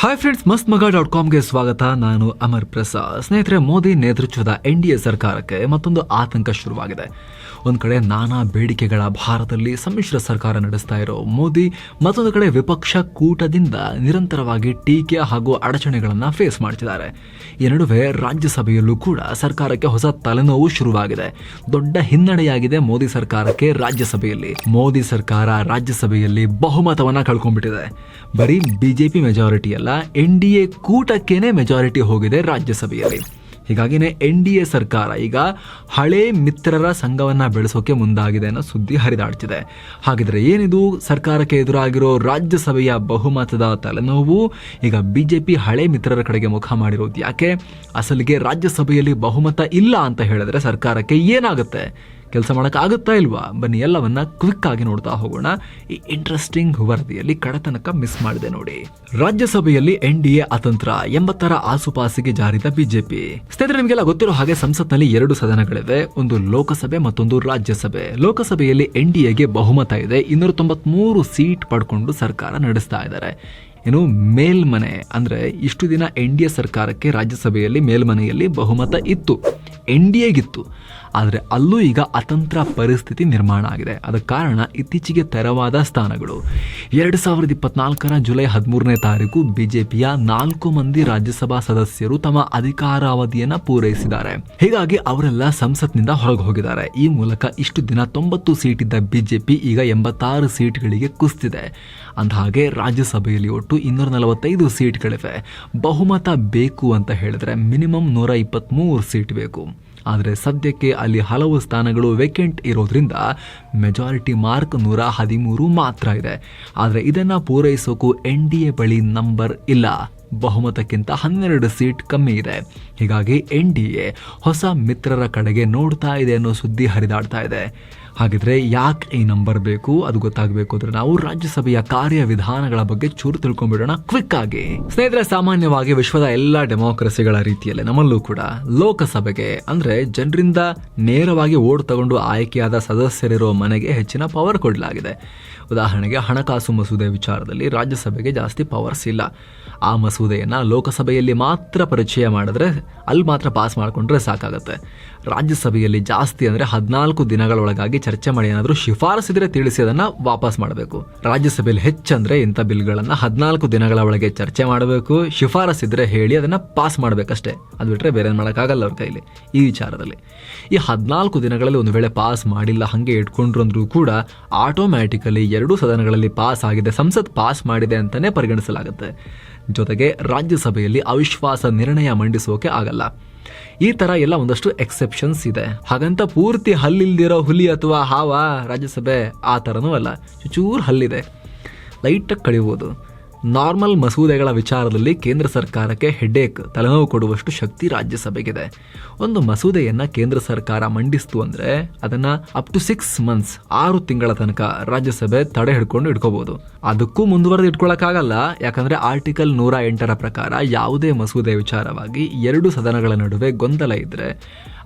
Hi friends ಮಸ್ತ್ ಮಗ dot ಕಾಮ್ಗೆ ಸ್ವಾಗತ. ನಾನು ಅಮರ್ ಪ್ರಸಾದ್. ಸ್ನೇಹಿತರೆ, ಮೋದಿ ನೇತೃತ್ವದ ಎನ್ ಡಿ ಎ ಸರ್ಕಾರಕ್ಕೆ ಮತ್ತೊಂದು ಆತಂಕ ಶುರುವಾಗಿದೆ. ಒಂದು ಕಡೆ ನಾನಾ ಬೇಡಿಕೆಗಳ ಭಾರತದಲ್ಲಿ ಸಮ್ಮಿಶ್ರ ಸರ್ಕಾರ ನಡೆಸ್ತಾ ಇರೋ ಮೋದಿ, ಮತ್ತೊಂದು ಕಡೆ ವಿಪಕ್ಷ ಕೂಟದಿಂದ ನಿರಂತರವಾಗಿ ಟೀಕೆ ಹಾಗೂ ಅಡಚಣೆಗಳನ್ನು ಫೇಸ್ ಮಾಡ್ತಿದ್ದಾರೆ. ಈ ನಡುವೆ ರಾಜ್ಯಸಭೆಯಲ್ಲೂ ಕೂಡ ಸರ್ಕಾರಕ್ಕೆ ಹೊಸ ತಲೆನೋವು ಶುರುವಾಗಿದೆ. ದೊಡ್ಡ ಹಿನ್ನಡೆಯಾಗಿದೆ ಮೋದಿ ಸರ್ಕಾರಕ್ಕೆ ರಾಜ್ಯಸಭೆಯಲ್ಲಿ. ಮೋದಿ ಸರ್ಕಾರ ರಾಜ್ಯಸಭೆಯಲ್ಲಿ ಬಹುಮತವನ್ನ ಕಳ್ಕೊಂಡ್ಬಿಟ್ಟಿದೆ. ಬರೀ ಬಿಜೆಪಿ ಮೆಜಾರಿಟಿ ಅಲ್ಲ, ಎನ್ ಡಿ ಎ ಕೂಟಕ್ಕೇನೆ ಮೆಜಾರಿಟಿ ಹೋಗಿದೆ ರಾಜ್ಯಸಭೆಯಲ್ಲಿ. ಹೀಗಾಗಿನೇ ಎನ್ ಡಿ ಎ ಸರ್ಕಾರ ಈಗ ಹಳೆ ಮಿತ್ರರ ಸಂಘವನ್ನ ಬೆಳೆಸೋಕೆ ಮುಂದಾಗಿದೆ ಅನ್ನೋ ಸುದ್ದಿ ಹರಿದಾಡ್ತಿದೆ. ಹಾಗಿದ್ರೆ ಏನಿದು ಸರ್ಕಾರಕ್ಕೆ ಎದುರಾಗಿರೋ ರಾಜ್ಯಸಭೆಯ ಬಹುಮತದ ತಲೆನೋವು? ಈಗ ಬಿಜೆಪಿ ಹಳೆ ಮಿತ್ರರ ಕಡೆಗೆ ಮುಖ ಮಾಡಿರೋದು ಯಾಕೆ? ಅಸಲಿಗೆ ರಾಜ್ಯಸಭೆಯಲ್ಲಿ ಬಹುಮತ ಇಲ್ಲ ಅಂತ ಹೇಳಿದ್ರೆ ಸರ್ಕಾರಕ್ಕೆ ಏನಾಗುತ್ತೆ? ಕೆಲಸ ಆಗುತ್ತಾ ಇಲ್ವಾ? ಬನ್ನಿ, ಎಲ್ಲವನ್ನ ಕ್ವಿಕ್ ಆಗಿ ನೋಡ್ತಾ ಹೋಗೋಣ. ಈ ಇಂಟ್ರೆಸ್ಟಿಂಗ್ ವರದಿಯಲ್ಲಿ ಕಡತನಕ ಮಿಸ್ ಮಾಡಿದೆ ನೋಡಿ. ರಾಜ್ಯಸಭೆಯಲ್ಲಿ ಎನ್ ಡಿ ಎ ಅತಂತ್ರ, ಎಂಬತ್ತರ ಆಸುಪಾಸಿಗೆ ಜಾರಿದ ಬಿಜೆಪಿ. ಸ್ನೇಹಿತರೆ, ನಿಮಗೆಲ್ಲ ಗೊತ್ತಿರೋ ಹಾಗೆ ಸಂಸತ್ನಲ್ಲಿ ಎರಡು ಸದನಗಳಿವೆ. ಒಂದು ಲೋಕಸಭೆ, ಮತ್ತೊಂದು ರಾಜ್ಯಸಭೆ. ಲೋಕಸಭೆಯಲ್ಲಿ ಎನ್ ಡಿ ಎಗೆ ಬಹುಮತ ಇದೆ. ಇನ್ನೂರ ತೊಂಬತ್ಮೂರು ಸೀಟ್ ಪಡ್ಕೊಂಡು ಸರ್ಕಾರ ನಡೆಸ್ತಾ ಇದ್ದಾರೆ. ಏನು, ಮೇಲ್ಮನೆ, ಅಂದ್ರೆ ಇಷ್ಟು ದಿನ ಎನ್ ಡಿ ಎ ಸರ್ಕಾರಕ್ಕೆ ರಾಜ್ಯಸಭೆಯಲ್ಲಿ ಮೇಲ್ಮನೆಯಲ್ಲಿ ಬಹುಮತ ಇತ್ತು. ಎನ್ ಡಿ ಎಗಿತ್ತು ಆದರೆ ಅಲ್ಲೂ ಈಗ ಅತಂತ್ರ ಪರಿಸ್ಥಿತಿ ನಿರ್ಮಾಣ ಆಗಿದೆ. ಅದಕ್ಕೆ ಕಾರಣ ಇತ್ತೀಚೆಗೆ ತೆರವಾದ ಸ್ಥಾನಗಳು. ಎರಡು ಸಾವಿರದ ಇಪ್ಪತ್ನಾಲ್ಕರ ಜುಲೈ ಹದಿಮೂರನೇ ತಾರೀಕು ಬಿಜೆಪಿಯ ನಾಲ್ಕು ಮಂದಿ ರಾಜ್ಯಸಭಾ ಸದಸ್ಯರು ತಮ್ಮ ಅಧಿಕಾರಾವಧಿಯನ್ನು ಪೂರೈಸಿದ್ದಾರೆ. ಹೀಗಾಗಿ ಅವರೆಲ್ಲ ಸಂಸತ್ನಿಂದ ಹೊರಗೆ ಹೋಗಿದ್ದಾರೆ. ಈ ಮೂಲಕ ಇಷ್ಟು ದಿನ ತೊಂಬತ್ತು ಸೀಟ್ ಇದ್ದ ಬಿಜೆಪಿ ಈಗ ಎಂಬತ್ತಾರು ಸೀಟ್ಗಳಿಗೆ ಕುಸ್ತಿದೆ. ಹಾಗೆ ರಾಜ್ಯಸಭೆಯಲ್ಲಿ ಒಟ್ಟು ಇನ್ನೂರ ನಲವತ್ತೈದು ಸೀಟ್ಗಳಿವೆ. ಬಹುಮತ ಬೇಕು ಅಂತ ಹೇಳಿದ್ರೆ ಮಿನಿಮಮ್ ನೂರ ಇಪ್ಪತ್ತ್ಮೂರು ಸೀಟ್ ಬೇಕು. ಆದರೆ ಸದ್ಯಕ್ಕೆ ಅಲ್ಲಿ ಹಲವು ಸ್ಥಾನಗಳು ವೇಕೆಂಟ್ ಇರೋದ್ರಿಂದ ಮೆಜಾರಿಟಿ ಮಾರ್ಕ್ ನೂರ ಹದಿಮೂರು ಮಾತ್ರ ಇದೆ. ಆದರೆ ಇದನ್ನು ಪೂರೈಸೋಕು ಎನ್ ಡಿ ಎ ಬಳಿ ನಂಬರ್ ಇಲ್ಲ. ಬಹುಮತಕ್ಕಿಂತ ಹನ್ನೆರಡು ಸೀಟ್ ಕಮ್ಮಿ ಇದೆ. ಹೀಗಾಗಿ ಎನ್ ಡಿ ಎ ಹೊಸ ಮಿತ್ರರ ಕಡೆಗೆ ನೋಡ್ತಾ ಇದೆ ಅನ್ನೋ ಸುದ್ದಿ ಹರಿದಾಡ್ತಾ ಇದೆ. ಹಾಗಿದ್ರೆ ಯಾಕೆ ಈ ನಂಬರ್ ಬೇಕು? ಅದು ಗೊತ್ತಾಗಬೇಕು ಅಂದ್ರೆ ನಾವು ರಾಜ್ಯಸಭೆಯ ಕಾರ್ಯವಿಧಾನಗಳ ಬಗ್ಗೆ ಚೂರು ತಿಳ್ಕೊಂಡ್ಬಿಡೋಣ ಕ್ವಿಕ್ ಆಗಿ. ಸ್ನೇಹಿತರೆ, ಸಾಮಾನ್ಯವಾಗಿ ವಿಶ್ವದ ಎಲ್ಲಾ ಡೆಮೋಕ್ರಸಿಗಳ ರೀತಿಯಲ್ಲಿ, ನಮ್ಮಲ್ಲೂ ಕೂಡ ಲೋಕಸಭೆಗೆ ಅಂದ್ರೆ ಜನರಿಂದ ನೇರವಾಗಿ ಓಟ್ ತಗೊಂಡು ಆಯ್ಕೆಯಾದ ಸದಸ್ಯರಿರೋ ಮನೆಗೆ ಹೆಚ್ಚಿನ ಪವರ್ ಕೊಡಲಾಗಿದೆ. ಉದಾಹರಣೆಗೆ ಹಣಕಾಸು ಮಸೂದೆ ವಿಚಾರದಲ್ಲಿ ರಾಜ್ಯಸಭೆಗೆ ಜಾಸ್ತಿ ಪವರ್ಸ್ ಇಲ್ಲ. ಆ ಮಸೂದೆಯನ್ನು ಲೋಕಸಭೆಯಲ್ಲಿ ಮಾತ್ರ ಪರಿಚಯ ಮಾಡಿದ್ರೆ ಅಲ್ಲಿ ಮಾತ್ರ ಪಾಸ್ ಮಾಡಿಕೊಂಡ್ರೆ ಸಾಕಾಗುತ್ತೆ. ರಾಜ್ಯಸಭೆಯಲ್ಲಿ ಜಾಸ್ತಿ ಅಂದರೆ ಹದಿನಾಲ್ಕು ದಿನಗಳೊಳಗಾಗಿ ಚರ್ಚೆ ಮಾಡಿ ಏನಾದರೂ ಶಿಫಾರಸಿದ್ರೆ ತಿಳಿಸಿ ಅದನ್ನು ವಾಪಸ್ ಮಾಡಬೇಕು. ರಾಜ್ಯಸಭೆಯಲ್ಲಿ ಹೆಚ್ಚಂದರೆ ಇಂಥ ಬಿಲ್ಗಳನ್ನು ಹದಿನಾಲ್ಕು ದಿನಗಳ ಒಳಗೆ ಚರ್ಚೆ ಮಾಡಬೇಕು ಶಿಫಾರಸಿದ್ರೆ ಹೇಳಿ ಅದನ್ನು ಪಾಸ್ ಮಾಡಬೇಕಷ್ಟೇ. ಅದು ಬಿಟ್ಟರೆ ಬೇರೆ ಮಾಡೋಕ್ಕಾಗಲ್ಲ ಅವ್ರ ಕೈಲಿ ಈ ವಿಚಾರದಲ್ಲಿ. ಈ ಹದಿನಾಲ್ಕು ದಿನಗಳಲ್ಲಿ ಒಂದು ವೇಳೆ ಪಾಸ್ ಮಾಡಿಲ್ಲ, ಹಾಗೆ ಇಟ್ಕೊಂಡ್ರು ಅಂದ್ರೂ ಕೂಡ ಆಟೋಮ್ಯಾಟಿಕಲಿ ಎರಡೂ ಸದನಗಳಲ್ಲಿ ಪಾಸ್ ಆಗಿದೆ, ಸಂಸತ್ ಪಾಸ್ ಮಾಡಿದೆ ಅಂತಲೇ ಪರಿಗಣಿಸಲಾಗುತ್ತೆ. ಜೊತೆಗೆ ರಾಜ್ಯಸಭೆಯಲ್ಲಿ ಅವಿಶ್ವಾಸ ನಿರ್ಣಯ ಮಂಡಿಸೋಕೆ ಆಗಲ್ಲ. ಈ ತರ ಎಲ್ಲ ಒಂದಷ್ಟು ಎಕ್ಸೆಪ್ಷನ್ಸ್ ಇದೆ. ಹಾಗಂತ ಪೂರ್ತಿ ಹಲ್ಲಿಲ್ದಿರೋ ಹುಲಿ ಅಥವಾ ಹಾವ ರಾಜ್ಯಸಭೆ ಆ ಥರನೂ ಅಲ್ಲ. ಚೂರು ಹಲ್ಲಿದೆ. ಲೈಟಾಗಿ ಕಡಿಬೋದು ನಾರ್ಮಲ್ ಮಸೂದೆಗಳ ವಿಚಾರದಲ್ಲಿ ಕೇಂದ್ರ ಸರ್ಕಾರಕ್ಕೆ ಹೆಡ್ಡೇಕ್, ತಲೆನೋವು ಕೊಡುವಷ್ಟು ಶಕ್ತಿ ರಾಜ್ಯಸಭೆಗಿದೆ. ಒಂದು ಮಸೂದೆಯನ್ನ ಕೇಂದ್ರ ಸರ್ಕಾರ ಮಂಡಿಸ್ತು ಅಂದ್ರೆ ಅದನ್ನ ಅಪ್ ಟು ಸಿಕ್ಸ್ ಮಂತ್ಸ್ ಆರು ತಿಂಗಳ ತನಕ ರಾಜ್ಯಸಭೆ ತಡೆ ಹಿಡ್ಕೊಂಡು ಇಟ್ಕೋಬಹುದು ಅದಕ್ಕೂ ಮುಂದುವರೆದು ಇಟ್ಕೊಳಕ್ಕಾಗಲ್ಲ. ಯಾಕಂದ್ರೆ ಆರ್ಟಿಕಲ್ ನೂರ ಎಂಟರ ಪ್ರಕಾರ ಯಾವುದೇ ಮಸೂದೆ ವಿಚಾರವಾಗಿ ಎರಡು ಸದನಗಳ ನಡುವೆ ಗೊಂದಲ ಇದ್ರೆ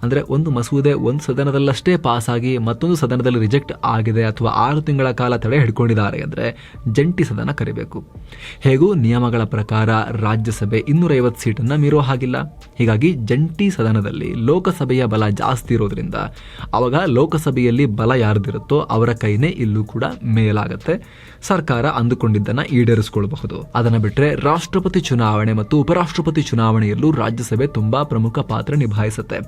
ಅಂದ್ರೆ ಒಂದು ಮಸೂದೆ ಒಂದು ಸದನದಲ್ಲಷ್ಟೇ ಪಾಸ್ ಆಗಿ ಮತ್ತೊಂದು ಸದನದಲ್ಲಿ ರಿಜೆಕ್ಟ್ ಆಗಿದೆ ಅಥವಾ ಆರು ತಿಂಗಳ ಕಾಲ ತಡೆ ಹಿಡ್ಕೊಂಡಿದ್ದಾರೆ ಅಂದರೆ ಜಂಟಿ ಸದನ ಕರಿಬೇಕು. ಹೇಗೂ ನಿಯಮಗಳ ಪ್ರಕಾರ ರಾಜ್ಯಸಭೆ ಇನ್ನೂರೈವತ್ತು ಸೀಟನ್ನು ಮೀರೋ ಹಾಗಿಲ್ಲ. ಹೀಗಾಗಿ ಜಂಟಿ ಸದನದಲ್ಲಿ ಲೋಕಸಭೆಯ ಬಲ ಜಾಸ್ತಿ ಇರೋದ್ರಿಂದ ಆವಾಗ ಲೋಕಸಭೆಯಲ್ಲಿ ಬಲ ಯಾರ್ದಿರುತ್ತೋ ಅವರ ಕೈನೇ ಇಲ್ಲೂ ಕೂಡ ಮೇಲಾಗುತ್ತೆ. ಸರ್ಕಾರ ಅಂದುಕೊಂಡಿದ್ದನ್ನು ಈಡೇರಿಸಿಕೊಳ್ಳಬಹುದು ಅದನ್ನು ಬಿಟ್ಟರೆ ರಾಷ್ಟ್ರಪತಿ ಚುನಾವಣೆ ಮತ್ತು ಉಪರಾಷ್ಟ್ರಪತಿ ಚುನಾವಣೆಯಲ್ಲೂ ರಾಜ್ಯಸಭೆ ತುಂಬಾ ಪ್ರಮುಖ ಪಾತ್ರ ನಿಭಾಯಿಸುತ್ತೆ.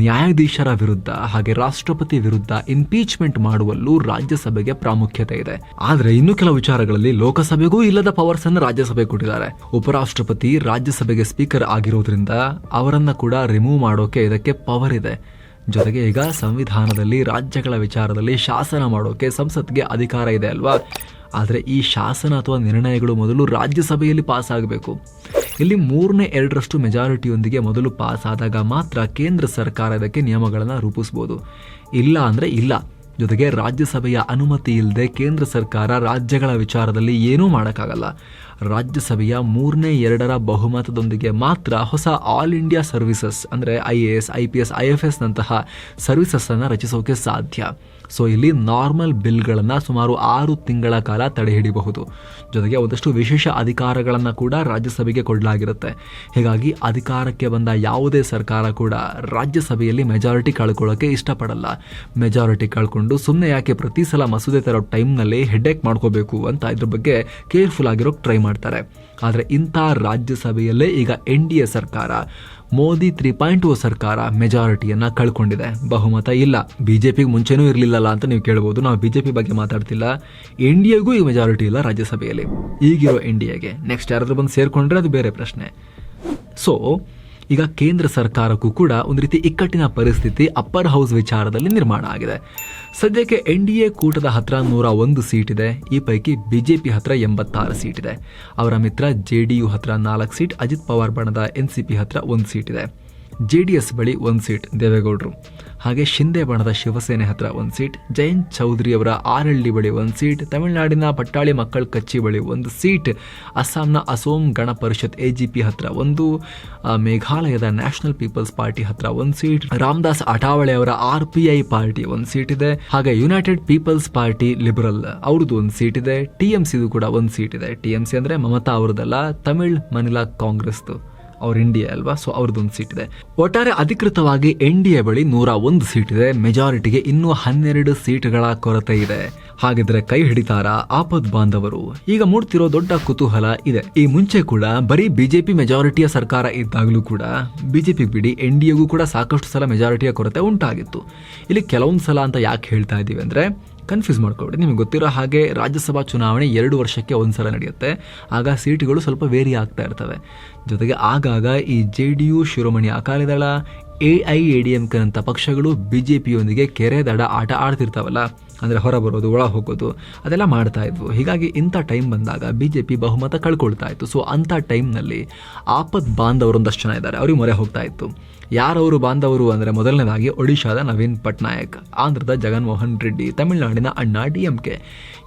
ನ್ಯಾಯಾಧೀಶರ ವಿರುದ್ಧ ಹಾಗೆ ರಾಷ್ಟ್ರಪತಿ ವಿರುದ್ಧ ಇಂಪೀಚ್ಮೆಂಟ್ ಮಾಡುವಲ್ಲೂ ರಾಜ್ಯಸಭೆಗೆ ಪ್ರಾಮುಖ್ಯತೆ ಇದೆ. ಆದ್ರೆ ಇನ್ನು ಕೆಲವು ವಿಚಾರಗಳಲ್ಲಿ ಲೋಕಸಭೆಗೂ ಇಲ್ಲದ ಪವರ್ಸ್ ಅನ್ನು ರಾಜ್ಯಸಭೆ ಕೊಟ್ಟಿದ್ದಾರೆ. ಉಪರಾಷ್ಟ್ರಪತಿ ರಾಜ್ಯಸಭೆಗೆ ಸ್ಪೀಕರ್ ಆಗಿರೋದ್ರಿಂದ ಅವರನ್ನ ಕೂಡ ರಿಮೂವ್ ಮಾಡೋಕೆ ಇದಕ್ಕೆ ಪವರ್ ಇದೆ. ಜೊತೆಗೆ ಈಗ ಸಂವಿಧಾನದಲ್ಲಿ ರಾಜ್ಯಗಳ ವಿಚಾರದಲ್ಲಿ ಶಾಸನ ಮಾಡೋಕೆ ಸಂಸತ್ಗೆ ಅಧಿಕಾರ ಇದೆ ಅಲ್ವಾ? ಆದರೆ ಈ ಶಾಸನ ಅಥವಾ ನಿರ್ಣಯಗಳು ಮೊದಲು ರಾಜ್ಯಸಭೆಯಲ್ಲಿ ಪಾಸ್ ಆಗಬೇಕು. ಇಲ್ಲಿ ಮೂರನೇ ಎರಡರಷ್ಟು ಮೆಜಾರಿಟಿಯೊಂದಿಗೆ ಮೊದಲು ಪಾಸ್ ಆದಾಗ ಮಾತ್ರ ಕೇಂದ್ರ ಸರ್ಕಾರ ಇದಕ್ಕೆ ನಿಯಮಗಳನ್ನು ರೂಪಿಸ್ಬೋದು. ಇಲ್ಲ ಅಂದರೆ ಇಲ್ಲ. ಜೊತೆಗೆ ರಾಜ್ಯಸಭೆಯ ಅನುಮತಿ ಇಲ್ಲದೆ ಕೇಂದ್ರ ಸರ್ಕಾರ ರಾಜ್ಯಗಳ ವಿಚಾರದಲ್ಲಿ ಏನೂ ಮಾಡೋಕ್ಕಾಗಲ್ಲ. ರಾಜ್ಯಸಭೆಯ ಮೂರನೇ ಎರಡರ ಬಹುಮತದೊಂದಿಗೆ ಮಾತ್ರ ಹೊಸ ಆಲ್ ಇಂಡಿಯಾ ಸರ್ವಿಸಸ್ ಅಂದರೆ I A S I P S I F ಎಸ್ನಂತಹ ಸರ್ವಿಸಸ್ಸನ್ನು ರಚಿಸೋಕೆ ಸಾಧ್ಯ. ಸೊ, ಇಲ್ಲಿ ನಾರ್ಮಲ್ ಬಿಲ್ಗಳನ್ನು ಸುಮಾರು ಆರು ತಿಂಗಳ ಕಾಲ ತಡೆ ಹಿಡಿಯಬಹುದು ಜೊತೆಗೆ ಒಂದಷ್ಟು ವಿಶೇಷ ಅಧಿಕಾರಗಳನ್ನು ಕೂಡ ರಾಜ್ಯಸಭೆಗೆ ಕೊಡಲಾಗಿರುತ್ತೆ. ಹೀಗಾಗಿ ಅಧಿಕಾರಕ್ಕೆ ಬಂದ ಯಾವುದೇ ಸರ್ಕಾರ ಕೂಡ ರಾಜ್ಯಸಭೆಯಲ್ಲಿ ಮೆಜಾರಿಟಿ ಕಳ್ಕೊಳ್ಳೋಕೆ ಇಷ್ಟಪಡಲ್ಲ. ಮೆಜಾರಿಟಿ ಕಳ್ಕೊಂಡು ಸುಮ್ಮನೆ ಯಾಕೆ ಪ್ರತಿ ಸಲ ಮಸೂದೆ ತರೋ ಟೈಮ್ನಲ್ಲಿ ಹೆಡ್ಡೇಕ್ ಮಾಡ್ಕೋಬೇಕು ಅಂತ ಇದ್ರ ಬಗ್ಗೆ ಕೇರ್ಫುಲ್ ಆಗಿರೋಕೆ ಟ್ರೈ ಮಾಡ್ತಾರೆ. ಆದರೆ ಇಂಥ ರಾಜ್ಯಸಭೆಯಲ್ಲೇ ಈಗ ಎನ್ ಡಿ ಎ ಸರ್ಕಾರ, ಮೋದಿ ತ್ರೀ ಪಾಯಿಂಟ್ ಓ ಸರ್ಕಾರ ಮೆಜಾರಿಟಿಯನ್ನು ಕಳ್ಕೊಂಡಿದೆ. ಬಹುಮತ ಇಲ್ಲ. ಬಿಜೆಪಿಗೆ ಮುಂಚೆನೂ ಇರಲಿಲ್ಲಲ್ಲ ಅಂತ ನೀವು ಕೇಳ್ಬೋದು. ನಾವು ಬಿಜೆಪಿ ಬಗ್ಗೆ ಮಾತಾಡ್ತಿಲ್ಲ. ಎನ್ ಡಿ ಎಗೂ ಈಗ ಮೆಜಾರಿಟಿ ಇಲ್ಲ ರಾಜ್ಯಸಭೆಯಲ್ಲಿ. ಈಗಿರೋ ಎನ್ ಡಿ ಎಗೆ. ನೆಕ್ಸ್ಟ್ ಯಾರಾದ್ರೂ ಬಂದು ಸೇರ್ಕೊಂಡ್ರೆ ಅದು ಬೇರೆ ಪ್ರಶ್ನೆ. ಸೊ ಈಗ ಕೇಂದ್ರ ಸರ್ಕಾರಕ್ಕೂ ಕೂಡ ಒಂದು ರೀತಿ ಇಕ್ಕಟ್ಟಿನ ಪರಿಸ್ಥಿತಿ ಅಪ್ಪರ್ ಹೌಸ್ ವಿಚಾರದಲ್ಲಿ ನಿರ್ಮಾಣ ಆಗಿದೆ. ಸದ್ಯಕ್ಕೆ ಎನ್ ಡಿ ಎ ಕೂಟದ ಹತ್ರ ನೂರ ಒಂದು ಸೀಟ್ ಇದೆ, ಈ ಪೈಕಿ ಬಿಜೆಪಿ ಹತ್ರ ಎಂಬತ್ತಾರು ಸೀಟ್ ಇದೆ. ಅವರ ಮಿತ್ರ ಜೆ ಡಿ ಯು ಹತ್ರ ನಾಲ್ಕು ಸೀಟ್, ಅಜಿತ್ ಪವಾರ್ ಬಣದ ಎನ್ ಸಿ ಪಿ ಹತ್ರ ಒಂದು ಸೀಟ್ ಇದೆ. ಜೆ ಡಿ ಎಸ್ ಬಳಿ ಒಂದು ಸೀಟ್ ದೇವೇಗೌಡರು. ಹಾಗೆ ಶಿಂದೆ ಬಣದ ಶಿವಸೇನೆ ಹತ್ರ ಒಂದು ಸೀಟ್, ಜಯಂತ್ ಚೌಧರಿ ಅವರ ಆರಳ್ಳಿ ಬಳಿ ಒಂದು ಸೀಟ್, ತಮಿಳುನಾಡಿನ ಪಟ್ಟಾಳಿ ಮಕ್ಕಳ ಕಚ್ಚಿ ಬಳಿ ಒಂದು ಸೀಟ್, ಅಸ್ಸಾಂನ Asom Gana Parishad A G P ಹತ್ರ ಒಂದು ಮೇಘಾಲಯದ ನ್ಯಾಷನಲ್ ಪೀಪಲ್ಸ್ ಪಾರ್ಟಿ ಹತ್ರ ಒಂದು ಸೀಟ್, ರಾಮದಾಸ್ ಅಠಾವಳೆ ಅವರ ಆರ್ ಪಿ ಐ ಪಾರ್ಟಿ ಒಂದು ಸೀಟ್ ಇದೆ, ಹಾಗೆ ಯುನೈಟೆಡ್ ಪೀಪಲ್ಸ್ ಪಾರ್ಟಿ ಲಿಬರಲ್ ಅವ್ರದ್ದು ಒಂದು ಸೀಟ್ ಇದೆ, ಟಿ ಎಂ ಸಿದು ಕೂಡ ಒಂದು ಸೀಟ್ ಇದೆ, ಟಿ ಎಂ ಸಿ ಅಂದ್ರೆ ಮಮತಾ ಅವರದಲ್ಲ ತಮಿಳ್ ಮನಿಲಾ ಕಾಂಗ್ರೆಸ್ದು. ಅವ್ರ ಇಂಡಿಯಾ ಅಲ್ವಾ? ಸೊ ಅವ್ರದ್ದೊಂದು ಸೀಟ್ ಇದೆ. ಒಟ್ಟಾರೆ ಅಧಿಕೃತವಾಗಿ ಎನ್ ಡಿ ಎ ಬಳಿ ನೂರ ಒಂದು ಸೀಟ್ ಇದೆ. ಮೆಜಾರಿಟಿಗೆ ಇನ್ನೂ ಹನ್ನೆರಡು ಸೀಟ್ಗಳ ಕೊರತೆ ಇದೆ. ಹಾಗಿದ್ರೆ ಕೈ ಹಿಡಿತಾರಾ ಆಪದ್ ಬಾಂಧವರು. ಈಗ ಮೂಡ್ತಿರೋ ದೊಡ್ಡ ಕುತೂಹಲ ಇದೆ. ಈ ಮುಂಚೆ ಕೂಡ ಬರೀ ಬಿಜೆಪಿ ಮೆಜಾರಿಟಿಯ ಸರ್ಕಾರ ಇದ್ದಾಗಲೂ ಕೂಡ ಬಿಜೆಪಿ ಬಿಡಿ ಎನ್ ಡಿ ಎಗೂ ಕೂಡ ಸಾಕಷ್ಟು ಸಲ ಮೆಜಾರಿಟಿಯ ಕೊರತೆ ಉಂಟಾಗಿತ್ತು. ಇಲ್ಲಿ ಕೆಲವೊಂದು ಸಲ ಅಂತ ಯಾಕೆ ಹೇಳ್ತಾ ಇದ್ದೀವಿ ಅಂದ್ರೆ ಕನ್ಫ್ಯೂಸ್ ಮಾಡ್ಕೊಬಿಡಿ. ನಿಮಗೆ ಗೊತ್ತಿರೋ ಹಾಗೆ ರಾಜ್ಯಸಭಾ ಚುನಾವಣೆ ಎರಡು ವರ್ಷಕ್ಕೆ ಒಂದ್ಸಲ ನಡೆಯುತ್ತೆ. ಆಗ ಸೀಟ್ಗಳು ಸ್ವಲ್ಪ ವೇರಿ ಆಗ್ತಾ ಇರ್ತವೆ. ಜೊತೆಗೆ ಆಗಾಗ ಈ J D U, Shiromani Akali Dal A I, A D M ಕೆನಂಥ ಪಕ್ಷಗಳು ಬಿ ಜೆ ಪಿಯೊಂದಿಗೆ ಕೆರೆ ದಡ ಆಟ ಆಡ್ತಿರ್ತಾವಲ್ಲ, ಅಂದರೆ ಹೊರ ಬರೋದು ಒಳ ಹೋಗೋದು, ಅದೆಲ್ಲ ಮಾಡ್ತಾ ಇದ್ವು. ಹೀಗಾಗಿ ಇಂಥ ಟೈಮ್ ಬಂದಾಗ ಬಿ ಜೆ ಪಿ ಬಹುಮತ ಕಳ್ಕೊಳ್ತಾ ಇತ್ತು. ಸೊ ಅಂಥ ಟೈಮ್ನಲ್ಲಿ ಆಪತ್ ಬಾಂಧವರೊಂದಷ್ಟು ಜನ ಇದ್ದಾರೆ. ಅವ್ರಿಗೆ ಮೊರೆ ಹೋಗ್ತಾ ಇತ್ತು. ಯಾರವರು ಬಾಂಧವರು ಅಂದರೆ ಮೊದಲನೇದಾಗಿ ಒಡಿಶಾದ ನವೀನ್ ಪಟ್ನಾಯಕ್, ಆಂಧ್ರದ ಜಗನ್ಮೋಹನ್ ರೆಡ್ಡಿ, ತಮಿಳುನಾಡಿನ ಅಣ್ಣಾ ಡಿ ಎಂ ಕೆ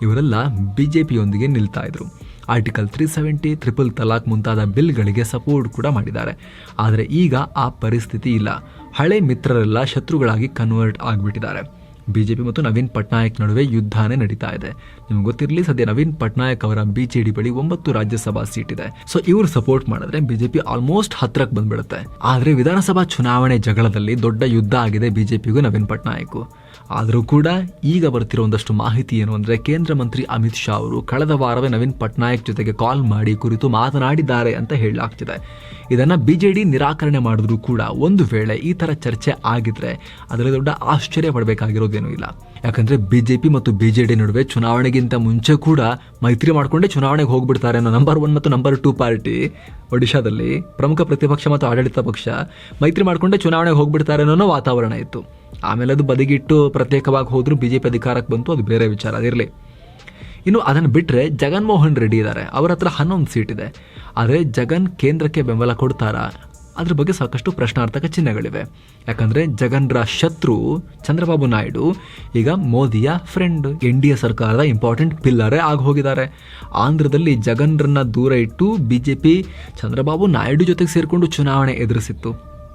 ಇವರೆಲ್ಲ ಬಿ ಜೆ ಪಿಯೊಂದಿಗೆ ನಿಲ್ತಾ ಇದ್ರು. Article three seventy triple talaq ಮುಂತಾದ ಬಿಲ್ಗಳಿಗೆ ಸಪೋರ್ಟ್ ಕೂಡ ಮಾಡಿದ್ದಾರೆ. ಆದರೆ ಈಗ ಆ ಪರಿಸ್ಥಿತಿ ಇಲ್ಲ. ಹಳೆ ಮಿತ್ರರೆಲ್ಲ ಶತ್ರುಗಳಾಗಿ ಕನ್ವರ್ಟ್ ಆಗಿಬಿಟ್ಟಿದ್ದಾರೆ. ಬಿಜೆಪಿ ಮತ್ತು ನವೀನ್ ಪಟ್ನಾಯಕ್ ನಡುವೆ ಯುದ್ಧನೇ ನಡೀತಾ ಇದೆ. ನಿಮ್ಗೆ ಗೊತ್ತಿರಲಿ, ಸದ್ಯ ನವೀನ್ ಪಟ್ನಾಯಕ್ ಅವರ ಬಿಜೆಡಿ ಬಳಿ ಒಂಬತ್ತು ರಾಜ್ಯಸಭಾ ಸೀಟ್ ಇದೆ. ಸೊ ಇವರು ಸಪೋರ್ಟ್ ಮಾಡಿದ್ರೆ ಬಿಜೆಪಿ ಆಲ್ಮೋಸ್ಟ್ ಹತ್ರಕ್ಕೆ ಬಂದ್ಬಿಡುತ್ತೆ. ಆದರೆ ವಿಧಾನಸಭಾ ಚುನಾವಣೆ ಜಗಳದಲ್ಲಿ ದೊಡ್ಡ ಯುದ್ಧ ಆಗಿದೆ ಬಿಜೆಪಿಗೂ ನವೀನ್ ಪಟ್ನಾಯಕ್ ಆದರೂ ಕೂಡ ಈಗ ಬರ್ತಿರೋ ಒಂದಷ್ಟು ಮಾಹಿತಿ ಏನು ಅಂದರೆ ಕೇಂದ್ರ ಮಂತ್ರಿ ಅಮಿತ್ ಶಾ ಅವರು ಕಳೆದ ವಾರವೇ ನವೀನ್ ಪಟ್ನಾಯಕ್ ಜೊತೆಗೆ ಕಾಲ್ ಮಾಡಿ ಕುರಿತು ಮಾತನಾಡಿದ್ದಾರೆ ಅಂತ ಹೇಳಲಾಗ್ತಿದೆ. ಇದನ್ನು ಬಿ ಜೆ ಡಿ ನಿರಾಕರಣೆ ಮಾಡಿದ್ರು ಕೂಡ ಒಂದು ವೇಳೆ ಈ ಥರ ಚರ್ಚೆ ಆಗಿದ್ರೆ ಅದರಲ್ಲಿ ದೊಡ್ಡ ಆಶ್ಚರ್ಯ ಪಡಬೇಕಾಗಿರೋದೇನೂ ಇಲ್ಲ. ಯಾಕಂದ್ರೆ ಪಿ ಮತ್ತು ಬಿ ಜೆ ಡಿ ನಡುವೆ ಚುನಾವಣೆಗಿಂತ ಮುಂಚೆ ಕೂಡ ಮೈತ್ರಿ ಮಾಡಿಕೊಂಡೇ ಚುನಾವಣೆಗೆ ಹೋಗ್ಬಿಡ್ತಾರೆ ಅನ್ನೋ ನಂಬರ್ ಒನ್ ಮತ್ತು ನಂಬರ್ ಟೂ ಪಾರ್ಟಿ ಒಡಿಶಾದಲ್ಲಿ ಪ್ರಮುಖ ಪ್ರತಿಪಕ್ಷ ಮತ್ತು ಆಡಳಿತ ಪಕ್ಷ ಮೈತ್ರಿ ಮಾಡಿಕೊಂಡೇ ಚುನಾವಣೆಗೆ ಹೋಗ್ಬಿಡ್ತಾರೆ ಅನ್ನೋ ವಾತಾವರಣ ಇತ್ತು. ಆಮೇಲೆ ಅದು ಬದಿಗಿಟ್ಟು ಪ್ರತ್ಯೇಕವಾಗಿ ಹೋದ್ರು ಬಿಜೆಪಿ ಅಧಿಕಾರಕ್ಕೆ ಬಂತು, ಅದು ಬೇರೆ ವಿಚಾರ ಅದಿರಲಿ ಇನ್ನು ಅದನ್ನು ಬಿಟ್ಟರೆ ಜಗನ್ಮೋಹನ್ ರೆಡ್ಡಿ ಇದ್ದಾರೆ ಅವರ ಹತ್ರ ಹನ್ನೊಂದು ಸೀಟ್ ಇದೆ. ಆದರೆ ಜಗನ್ ಕೇಂದ್ರಕ್ಕೆ ಬೆಂಬಲ ಕೊಡ್ತಾರಾ? ಅದ್ರ ಬಗ್ಗೆ ಸಾಕಷ್ಟು ಪ್ರಶ್ನಾರ್ಥಕ ಚಿಹ್ನೆಗಳಿವೆ. ಯಾಕಂದರೆ ಜಗನ್ರ ಶತ್ರು ಚಂದ್ರಬಾಬು ನಾಯ್ಡು, ಈಗ ಮೋದಿಯ ಫ್ರೆಂಡ್ ಎನ್ ಡಿ ಎ ಸರ್ಕಾರದ ಇಂಪಾರ್ಟೆಂಟ್ ಪಿಲ್ಲರೇ ಆಗಿ ಹೋಗಿದ್ದಾರೆ. ಆಂಧ್ರದಲ್ಲಿ ಜಗನ್ರನ್ನ ದೂರ ಇಟ್ಟು ಬಿಜೆಪಿ ಚಂದ್ರಬಾಬು ನಾಯ್ಡು ಜೊತೆಗೆ ಸೇರಿಕೊಂಡು ಚುನಾವಣೆ ಎದುರಿಸಿತ್ತು.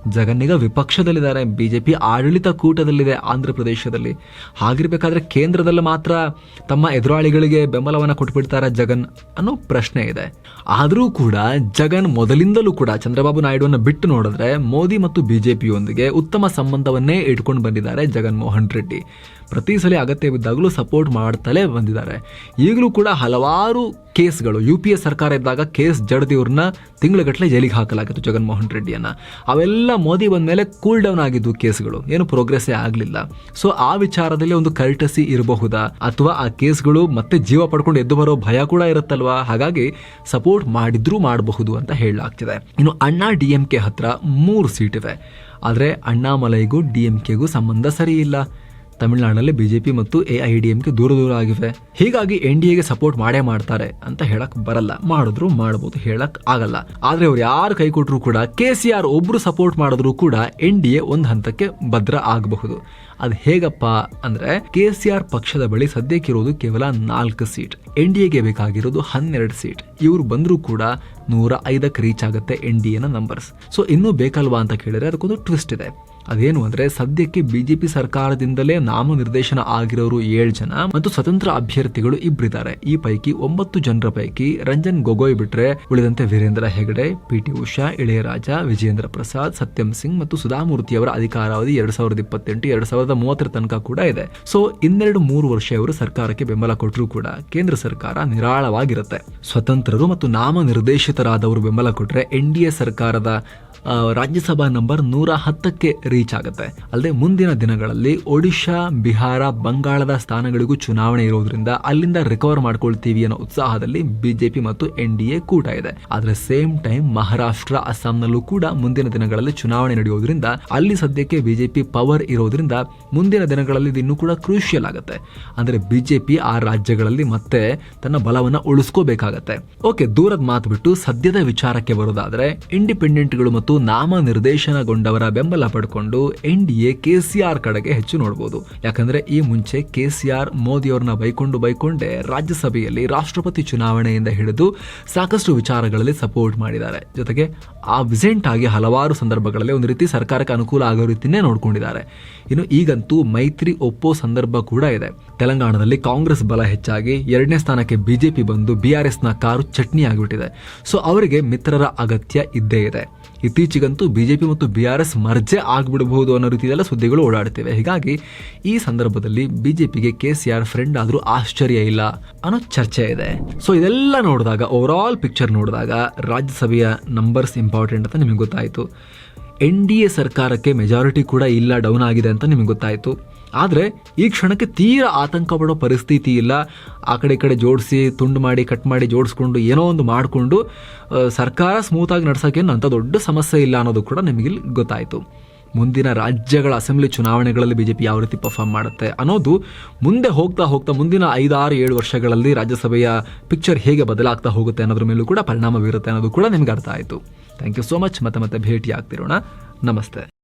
ಜಗನ್ನೀಗ ವಿಪಕ್ಷದಲ್ಲಿದ್ದಾರೆ. ಬಿ ಜೆ ಪಿ ಆಡಳಿತ ಕೂಟದಲ್ಲಿದೆ ಆಂಧ್ರ ಪ್ರದೇಶದಲ್ಲಿ. ಆಗಿರಬೇಕಾದ್ರೆ ಕೇಂದ್ರದಲ್ಲಿ ಮಾತ್ರ ತಮ್ಮ ಎದುರಾಳಿಗಳಿಗೆ ಬೆಂಬಲವನ್ನು ಕೊಟ್ಬಿಡ್ತಾರೆ ಜಗನ್ ಅನ್ನೋ ಪ್ರಶ್ನೆ ಇದೆ. ಆದರೂ ಕೂಡ ಜಗನ್ ಮೊದಲಿಂದಲೂ ಕೂಡ ಚಂದ್ರಬಾಬು ನಾಯ್ಡುವನ್ನು ಬಿಟ್ಟು ನೋಡಿದ್ರೆ ಮೋದಿ ಮತ್ತು ಬಿಜೆಪಿಯೊಂದಿಗೆ ಉತ್ತಮ ಸಂಬಂಧವನ್ನೇ ಇಟ್ಕೊಂಡು ಬಂದಿದ್ದಾರೆ ಜಗನ್ಮೋಹನ್ ರೆಡ್ಡಿ. ಪ್ರತಿ ಸಲ ಅಗತ್ಯವಿದ್ದಾಗಲೂ ಸಪೋರ್ಟ್ ಮಾಡ್ತಲೇ ಬಂದಿದ್ದಾರೆ. ಈಗಲೂ ಕೂಡ ಹಲವಾರು ಕೇಸ್ಗಳು ಯು ಪಿ ಎ ಸರ್ಕಾರ ಇದ್ದಾಗ ಕೇಸ್ ಜಡ್ದು ತಿಂಗಳಗಟ್ಟಲೆ ಜೈಲಿಗೆ ಹಾಕಲಾಗಿತ್ತು ಜಗನ್ಮೋಹನ್ ರೆಡ್ಡಿಯನ್ನು. ಅವೆಲ್ಲ ಮೋದಿ ಬಂದ ಮೇಲೆ ಕೂಲ್ ಡೌನ್ ಆಗಿದ್ದು ಕೇಸ್ಗಳು. ಏನು ಪ್ರೋಗ್ರೆಸ್ಸೇ ಆಗಲಿಲ್ಲ. ಸೊ ಆ ವಿಚಾರದಲ್ಲಿ ಒಂದು ಕರ್ಟಸಿ ಇರಬಹುದಾ? ಅಥವಾ ಆ ಕೇಸ್ಗಳು ಮತ್ತೆ ಜೀವ ಪಡ್ಕೊಂಡು ಎದ್ದು ಬರೋ ಭಯ ಕೂಡ ಇರುತ್ತಲ್ವಾ? ಹಾಗಾಗಿ ಸಪೋರ್ಟ್ ಮಾಡಿದ್ರೂ ಮಾಡಬಹುದು ಅಂತ ಹೇಳಲಾಗ್ತಿದೆ. ಇನ್ನು ಅಣ್ಣಾ ಡಿ ಎಂ ಕೆ ಹತ್ರ ಮೂರು ಸೀಟ್ ಇದೆ ಆದರೆ ಅಣ್ಣಾಮಲೈಗೂ ಡಿ ಎಂ ಕೆಗೂ ಸಂಬಂಧ ಸರಿ ಇಲ್ಲ ತಮಿಳುನಾಡಿನಲ್ಲಿ ಬಿಜೆಪಿ ಮತ್ತು A I D M K ದೂರ ದೂರ ಆಗಿವೆ. ಹೀಗಾಗಿ ಎನ್ ಡಿ ಎಗೆ ಸಪೋರ್ಟ್ ಮಾಡೇ ಮಾಡ್ತಾರೆ ಅಂತ ಹೇಳಕ್ ಬರಲ್ಲ. ಮಾಡಿದ್ರು ಮಾಡಬಹುದು ಹೇಳಕ್ ಆಗಲ್ಲ. ಆದ್ರೆ ಅವ್ರು ಯಾರು ಕೈ ಕೊಟ್ಟರು ಕೂಡ, ಕೆ ಸಿ ಆರ್ ಒಬ್ರು ಸಪೋರ್ಟ್ ಮಾಡಿದ್ರು ಕೂಡ ಎನ್ ಡಿ ಎ ಒಂದು ಹಂತಕ್ಕೆ ಭದ್ರ ಆಗಬಹುದು. ಅದು ಹೇಗಪ್ಪ ಅಂದ್ರೆ, ಕೆ ಸಿ ಆರ್ ಪಕ್ಷದ ಬಳಿ ಸದ್ಯಕ್ಕಿರೋದು ಕೇವಲ ನಾಲ್ಕು ಸೀಟ್. ಎನ್ ಡಿ ಎಗೆ ಬೇಕಾಗಿರೋದು ಹನ್ನೆರಡು ಸೀಟ್. ಇವ್ರು ಬಂದರೂ ಕೂಡ ನೂರ ಐದಕ್ಕೆ ರೀಚ್ ಆಗುತ್ತೆ ಎನ್ ಡಿ ಎನ ನಂಬರ್ಸ್ ಸೊ ಇನ್ನೂ ಬೇಕಲ್ವಾ ಅಂತ ಕೇಳಿದ್ರೆ ಅದಕ್ಕೊಂದು ಟ್ವಿಸ್ಟ್ ಇದೆ. ಅದೇನು ಅಂದ್ರೆ ಸದ್ಯಕ್ಕೆ ಬಿಜೆಪಿ ಸರ್ಕಾರದಿಂದಲೇ ನಾಮನಿರ್ದೇಶನ ಆಗಿರೋರು ಏಳು ಜನ ಮತ್ತು ಸ್ವತಂತ್ರ ಅಭ್ಯರ್ಥಿಗಳು ಇಬ್ಬರಿದ್ದಾರೆ ಈ ಪೈಕಿ ಒಂಬತ್ತು ಜನರ ಪೈಕಿ ರಂಜನ್ ಗೊಗೊಯ್ ಬಿಟ್ರೆ ಉಳಿದಂತೆ ವೀರೇಂದ್ರ ಹೆಗಡೆ ಪಿ ಟಿ ಉಷಾ, ಇಳೆಯರಾಜ ವಿಜೇಂದ್ರ ಪ್ರಸಾದ್, ಸತ್ಯಂ ಸಿಂಗ್ ಮತ್ತು ಸುಧಾಮೂರ್ತಿ ಅವರ ಅಧಿಕಾರಾವಧಿ ಎರಡ್ ಸಾವಿರದ ಇಪ್ಪತ್ತೆಂಟು, ಎರಡ್ ಸಾವಿರದ ಮೂವತ್ತರ ತನಕ ಕೂಡ ಇದೆ. ಸೊ, ಇನ್ನೆರಡು ಮೂರು ವರ್ಷ ಇವರು ಸರ್ಕಾರಕ್ಕೆ ಬೆಂಬಲ ಕೊಟ್ಟರು ಕೂಡ ಕೇಂದ್ರ ಸರ್ಕಾರ ನಿರಾಳವಾಗಿರುತ್ತೆ. ಸ್ವತಂತ್ರರು ಮತ್ತು ನಾಮನಿರ್ದೇಶಿತರಾದವರು ಬೆಂಬಲ ಕೊಟ್ಟರೆ ಎನ್ ಡಿ ಎ ಸರ್ಕಾರದ ರಾಜ್ಯಸಭಾ ನಂಬರ್ ನೂರ ಹತ್ತಕ್ಕೆ ರೀಚ್ ಆಗುತ್ತೆ. ಅಲ್ಲದೆ ಮುಂದಿನ ದಿನಗಳಲ್ಲಿ ಒಡಿಶಾ, ಬಿಹಾರ, ಬಂಗಾಳದ ಸ್ಥಾನಗಳಿಗೂ ಚುನಾವಣೆ ಇರೋದ್ರಿಂದ ಅಲ್ಲಿಂದ ರಿಕವರ್ ಮಾಡ್ಕೊಳ್ತೀವಿ ಅನ್ನೋ ಉತ್ಸಾಹದಲ್ಲಿ ಬಿಜೆಪಿ ಮತ್ತು ಎನ್ ಡಿ ಎ ಕೂಟ ಇದೆ. ಆದ್ರೆ ಸೇಮ್ ಟೈಮ್ ಮಹಾರಾಷ್ಟ್ರ, ಅಸ್ಸಾಂನಲ್ಲೂ ಕೂಡ ಮುಂದಿನ ದಿನಗಳಲ್ಲಿ ಚುನಾವಣೆ ನಡೆಯೋದ್ರಿಂದ ಅಲ್ಲಿ ಸದ್ಯಕ್ಕೆ ಬಿಜೆಪಿ ಪವರ್ ಇರೋದ್ರಿಂದ ಮುಂದಿನ ದಿನಗಳಲ್ಲಿ ಇನ್ನೂ ಕೂಡ ಕ್ರೂಷಿಯಲ್ ಆಗುತ್ತೆ. ಅಂದ್ರೆ ಬಿಜೆಪಿ ಆ ರಾಜ್ಯಗಳಲ್ಲಿ ಮತ್ತೆ ತನ್ನ ಬಲವನ್ನ ಉಳಿಸ್ಕೋಬೇಕಾಗತ್ತೆ. ಓಕೆ, ದೂರದ ಮಾತು ಬಿಟ್ಟು ಸದ್ಯದ ವಿಚಾರಕ್ಕೆ ಬರೋದಾದ್ರೆ ಇಂಡಿಪೆಂಡೆಂಟ್ಗಳು ಮತ್ತು ನಾಮ ನಿರ್ದೇಶನಗೊಂಡವರ ಬೆಂಬಲ ಪಡ್ಕೊಂಡು N D A K C R ಕಡೆಗೆ ಹೆಚ್ಚು ನೋಡಬಹುದು ಯಾಕಂದ್ರೆ ಈ ಮುಂಚೆ ಕೆ ಸಿ ಆರ್ ಮೋದಿ ಅವ್ರನ್ನ ಬೈಕೊಂಡು ಬೈಕೊಂಡೇ ರಾಜ್ಯಸಭೆಯಲ್ಲಿ ರಾಷ್ಟ್ರಪತಿ ಚುನಾವಣೆಯಿಂದ ಹಿಡಿದು ಸಾಕಷ್ಟು ವಿಚಾರಗಳಲ್ಲಿ ಸಪೋರ್ಟ್ ಮಾಡಿದ್ದಾರೆ. ಜೊತೆಗೆ ಆ ವಿಸೆಂಟ್ ಆಗಿ ಹಲವಾರು ಸಂದರ್ಭಗಳಲ್ಲಿ ಒಂದು ರೀತಿ ಸರ್ಕಾರಕ್ಕೆ ಅನುಕೂಲ ಆಗೋ ರೀತಿನೇ ನೋಡ್ಕೊಂಡಿದ್ದಾರೆ. ಇನ್ನು ಈಗಂತೂ ಮೈತ್ರಿ ಒಪ್ಪೋ ಸಂದರ್ಭ ಕೂಡ ಇದೆ. ತೆಲಂಗಾಣದಲ್ಲಿ ಕಾಂಗ್ರೆಸ್ ಬಲ ಹೆಚ್ಚಾಗಿ ಎರಡನೇ ಸ್ಥಾನಕ್ಕೆ ಬಿಜೆಪಿ ಬಂದು ಬಿಆರ್ಎಸ್ನ ಕಾರು ಚಟ್ನಿ ಆಗಿಬಿಟ್ಟಿದೆ ಸೊ ಅವರಿಗೆ ಮಿತ್ರರ ಅಗತ್ಯ ಇದ್ದೇ ಇದೆ. ಇತ್ತೀಚೆಗಂತೂ ಬಿಜೆಪಿ ಮತ್ತು ಬಿ ಆರ್ ಎಸ್ ಮರ್ಜೆ ಆಗಿಬಿಡಬಹುದು ಅನ್ನೋ ರೀತಿಯಲ್ಲ ಸುದ್ದಿಗಳು ಓಡಾಡ್ತಿವೆ. ಹೀಗಾಗಿ ಈ ಸಂದರ್ಭದಲ್ಲಿ ಬಿಜೆಪಿಗೆ ಕೆ ಸಿ ಆರ್ ಫ್ರೆಂಡ್ ಆದರೂ ಆಶ್ಚರ್ಯ ಇಲ್ಲ ಅನ್ನೋ ಚರ್ಚೆ ಇದೆ. ಸೊ ಇದೆಲ್ಲ ನೋಡಿದಾಗ ಓವರ್ ಆಲ್ ಪಿಕ್ಚರ್ ನೋಡಿದಾಗ ರಾಜ್ಯಸಭೆಯ ನಂಬರ್ಸ್ ಇಂಪಾರ್ಟೆಂಟ್ ಅಂತ ನಿಮಗೆ ಗೊತ್ತಾಯಿತು. ಎನ್ ಡಿ ಎ ಸರ್ಕಾರಕ್ಕೆ ಮೆಜಾರಿಟಿ ಕೂಡ ಇಲ್ಲ ಡೌನ್ ಆಗಿದೆ ಅಂತ ನಿಮಗೆ ಗೊತ್ತಾಯಿತು. ಆದರೆ ಈ ಕ್ಷಣಕ್ಕೆ ತೀರಾ ಆತಂಕ ಪಡೋ ಪರಿಸ್ಥಿತಿ ಇಲ್ಲ. ಆ ಕಡೆ ಈ ಕಡೆ ಜೋಡಿಸಿ, ತುಂಡು ಮಾಡಿ, ಕಟ್ ಮಾಡಿ ಜೋಡಿಸ್ಕೊಂಡು ಏನೋ ಒಂದು ಮಾಡಿಕೊಂಡು ಸರ್ಕಾರ ಸ್ಮೂತಾಗಿ ನಡ್ಸೋಕ್ಕೇನು ಅಂಥ ದೊಡ್ಡ ಸಮಸ್ಯೆ ಇಲ್ಲ ಅನ್ನೋದು ಕೂಡ ನಿಮಗೆ ಇಲ್ಲಿ ಗೊತ್ತಾಯಿತು. ಮುಂದಿನ ರಾಜ್ಯಗಳ ಅಸೆಂಬ್ಲಿ ಚುನಾವಣೆಗಳಲ್ಲಿ ಬಿಜೆಪಿ ಯಾವ ರೀತಿ ಪರ್ಫಾರ್ಮ್ ಮಾಡುತ್ತೆ ಅನ್ನೋದು ಮುಂದೆ ಹೋಗ್ತಾ ಹೋಗ್ತಾ ಮುಂದಿನ ಐದಾರು, ಏಳು ವರ್ಷಗಳಲ್ಲಿ ರಾಜ್ಯಸಭೆಯ ಪಿಕ್ಚರ್ ಹೇಗೆ ಬದಲಾಗ್ತಾ ಹೋಗುತ್ತೆ ಅನ್ನೋದ್ರ ಮೇಲೂ ಕೂಡ ಪರಿಣಾಮ ಬೀರುತ್ತೆ ಅನ್ನೋದು ಕೂಡ ನಿಮ್ಗೆ ಅರ್ಥ ಆಯಿತು. ಥ್ಯಾಂಕ್ ಯು ಸೋ ಮಚ್ ಮತ್ತೆ ಮತ್ತೆ ಭೇಟಿ ಆಗ್ತಿರೋಣ ನಮಸ್ತೆ.